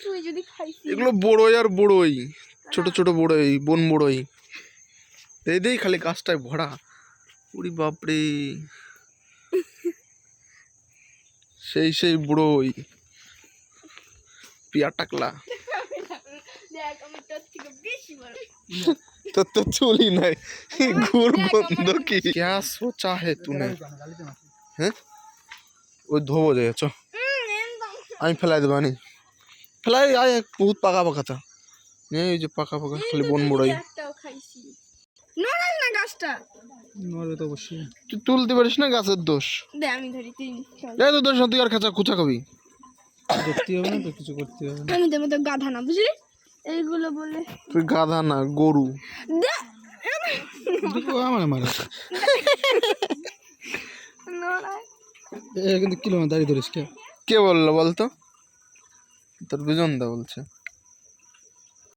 তুই যদি খাইছিস এগুলো বড়ই আর বড়ই ছোট ছোট বড়ই বন বড়ই এই দেই খালি গাছটায় ভরা উরি বাপরে সেই সেই বড়ই পিয়া টাকলা দেখ আমি তোর থেকে বেশি বড় তোর তো চুলি নাই ঘুর বন্ধ কি क्या सोचा है तूने হ্যাঁ ওই ধোবো যায় চ আমি ফেলাই দেবো আনি ফেলাই আয় বহুত পাকা পাকা তা। এই যে পাকা পাকা খালি বন নড়াস না গাছটা? নড়বে তো অবশ্যই। তুই তুলতে পারিস না গাছের দোষ? দে আমি ধরি তুই এই তো দোষ না তুই আর খাঁচা খুচা খাবি। দেখতে হবে না তো কিছু করতে হবে না। আমি তোর মতো গাধা না বুঝলি? এইগুলো বলে। তুই গাধা না গরু। দে! আমার মারা। কিন্তু কিলো দাঁড়িয়ে ধরিস কে? কে বলল বলতো? তোর বিজন দা বলছে।